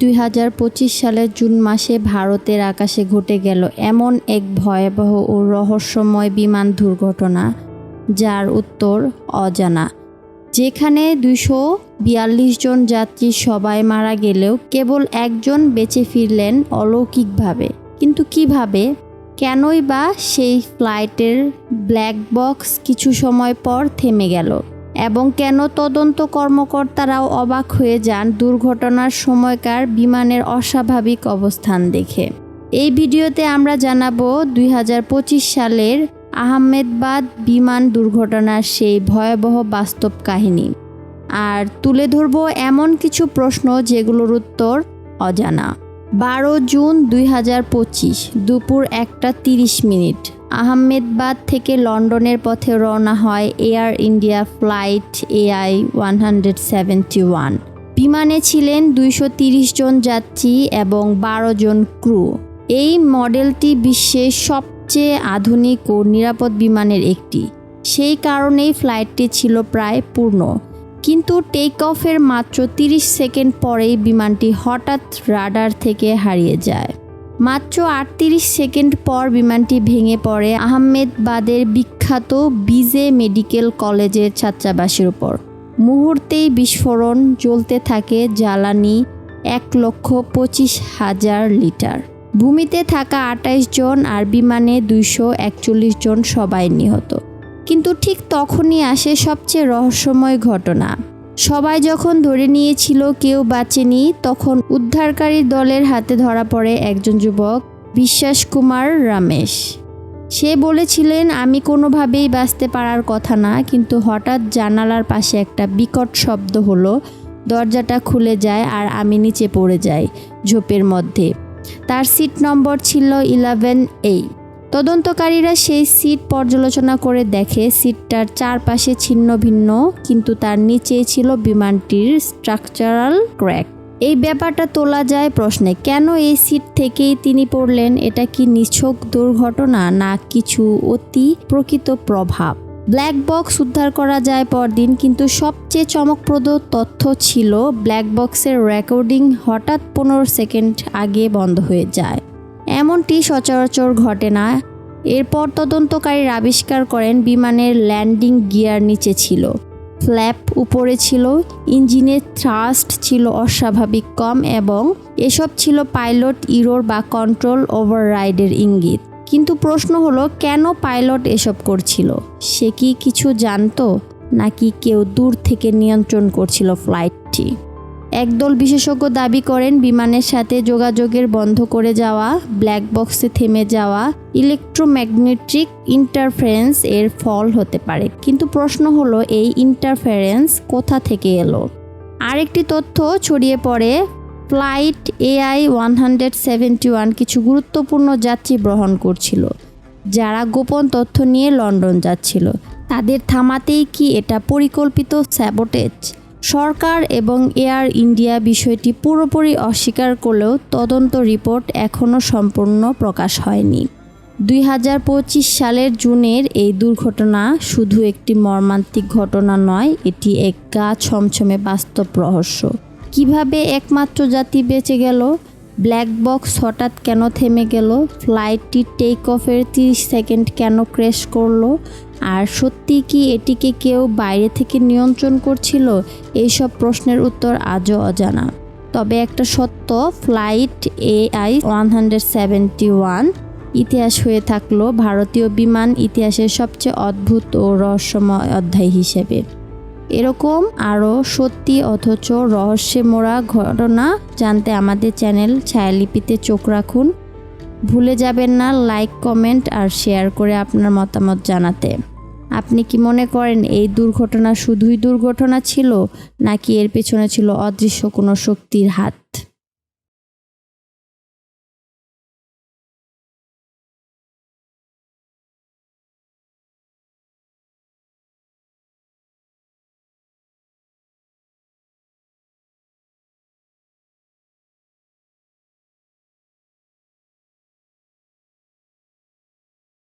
দুই হাজার পঁচিশ সালের জুন মাসে ভারতের আকাশে ঘটে গেল এমন এক ভয়াবহ ও রহস্যময় বিমান দুর্ঘটনা, যার উত্তর অজানা। যেখানে দুশো বিয়াল্লিশ জন যাত্রী সবাই মারা গেলেও কেবল একজন বেঁচে ফিরলেন অলৌকিকভাবে। কিন্তু কীভাবে? কেনই বা সেই ফ্লাইটের ব্ল্যাক বক্স কিছু সময় পর থেমে গেল? এবং কেন তদন্ত কর্মকর্তারাও অবাক হয়ে যান দুর্ঘটনার সময়কার বিমানের অস্বাভাবিক অবস্থান দেখে। এই ভিডিওতে আমরা জানাব দুই হাজার পঁচিশ সালের আহমেদবাদ বিমান দুর্ঘটনার সেই ভয়াবহ বাস্তব কাহিনী। আর তুলে ধরব এমন কিছু প্রশ্ন যেগুলোর উত্তর অজানা। বারো জুন দুই হাজার পঁচিশ, দুপুর একটা তিরিশ মিনিট। আহমেদাবাদ থেকে লন্ডনের পথে রওনা হয় Air India flight AI one hundred seventy one. বিমানে ছিলেন দুইশো জন যাত্রী এবং বারো জন ক্রু। এই মডেলটি বিশ্বের সবচেয়ে আধুনিক ও নিরাপদ বিমানের একটি। সেই কারণেই ফ্লাইটটি ছিল প্রায় পূর্ণ। কিন্তু টেক অফের মাত্র 30 সেকেন্ড পরেই বিমানটি হঠাৎ রাডার থেকে হারিয়ে যায়। মাত্র আটত্রিশ সেকেন্ড পর বিমানটি ভেঙে পড়ে আহমেদবাদের বিখ্যাত বিজে মেডিকেল কলেজের ছাত্রাবাসের উপর। মুহূর্তেই বিস্ফোরণ জ্বলতে থাকে জ্বালানি এক লক্ষ পঁচিশ হাজার লিটার। ভূমিতে থাকা আটাইশ জন আর বিমানে দুইশো একচল্লিশ জন সবাই নিহত। কিন্তু ঠিক তখনই আসে সবচেয়ে রহস্যময় ঘটনা। সবাই যখন ধরে নিয়েছিল কেউ বাঁচেনি, তখন উদ্ধারকারী দলের হাতে ধরা পড়ে একজন যুবক, বিশ্বাস কুমার রমেশ। সে বলেছিলেন, আমি কোনোভাবেই বাঁচতে পারার কথা না, কিন্তু হঠাৎ জানালার পাশে একটা বিকট শব্দ হলো, দরজাটা খুলে যায় আর আমি নিচে পড়ে যাই ঝোপের মধ্যে। তার সিট নম্বর ছিল ইলেভেন এই তদন্তকারীরা সেই সিট পর্যালোচনা করে দেখে সিটটার চারপাশে ছিন্ন ভিন্ন, কিন্তু তার নিচেই ছিল বিমানটির স্ট্রাকচারাল ক্র্যাক এই ব্যাপারটা তোলা যায় প্রশ্নে, কেন এই সিট থেকেই তিনি পড়লেন? এটা কি নিছক দুর্ঘটনা না কিছু অতি প্রকৃত প্রভাব? ব্ল্যাক বক্স উদ্ধার করা যায় পরদিন, কিন্তু সবচেয়ে চমকপ্রদ তথ্য ছিল ব্ল্যাক বক্সের রেকর্ডিং হঠাৎ পনেরো সেকেন্ড আগে বন্ধ হয়ে যায়। এমনটি সচরাচর ঘটে না। এরপর তদন্তকারীরা আবিষ্কার করেন বিমানের ল্যান্ডিং গিয়ার নিচে ছিল। ফ্ল্যাপ উপরে ছিল, ইঞ্জিনের থ্রাস্ট ছিল অস্বাভাবিক কম এবং এসব ছিল পাইলট ইরোর বা কন্ট্রোল ওভাররাইডের ইঙ্গিত। কিন্তু প্রশ্ন হলো, কেন পাইলট এসব করছিল? সে কি কিছু জানতো? নাকি কেউ দূর থেকে নিয়ন্ত্রণ করছিল ফ্লাইটটি? একদল বিশেষজ্ঞ দাবি করেন, বিমানের সাথে যোগাযোগের বন্ধ করে যাওয়া ব্ল্যাক বক্সে থেমে যাওয়া ইলেকট্রোম্যাগনেটিক ইন্টারফারেন্স এর ফল হতে পারে। কিন্তু প্রশ্ন হলো, এই ইন্টারফারেন্স কোথা থেকে এলো? আরেকটি তথ্য ছড়িয়ে পড়ে flight AI one hundred seventy one কিছু গুরুত্বপূর্ণ যাত্রী বহন করছিল, যারা গোপন তথ্য নিয়ে লন্ডন যাচ্ছিল। তাদের থামাতেই কি এটা পরিকল্পিত স্যাবোটেজ সরকার এবং এয়ার ইন্ডিয়া বিষয়টি পুরোপুরি অস্বীকার করলেও তদন্ত রিপোর্ট এখনও সম্পূর্ণ প্রকাশ হয়নি। দুই হাজার পঁচিশ সালের জুনের এই দুর্ঘটনা শুধু একটি মর্মান্তিক ঘটনা নয়, এটি এক গা ছমছমে বাস্তব রহস্য। কীভাবে একমাত্র জাতি বেঁচে গেল? ব্ল্যাক বক্স হঠাৎ কেন থেমে গেল? ফ্লাইটটি টেক অফের তিরিশ সেকেন্ড কেন ক্র্যাশ করল? আর সত্যি কি এটিকে কেউ বাইরে থেকে নিয়ন্ত্রণ করছিল? এইসব প্রশ্নের উত্তর আজও অজানা। তবে একটা সত্য, flight AI one hundred seventy one ইতিহাস হয়ে থাকল ভারতীয় বিমান ইতিহাসের সবচেয়ে অদ্ভুত ও রহস্যময় অধ্যায় হিসেবে। এরকম আরও সত্যি অথচ রহস্যে মোড়া ঘটনা জানতে আমাদের চ্যানেল ছায়ালিপিতে চোখ রাখুন। ভুলে যাবেন না, লাইক, কমেন্ট আর শেয়ার করে আপনার মতামত জানাতে। আপনি কি মনে করেন এই দুর্ঘটনা শুধুই দুর্ঘটনা ছিল, নাকি এর পেছনে ছিল অদৃশ্য কোনো শক্তির হাত?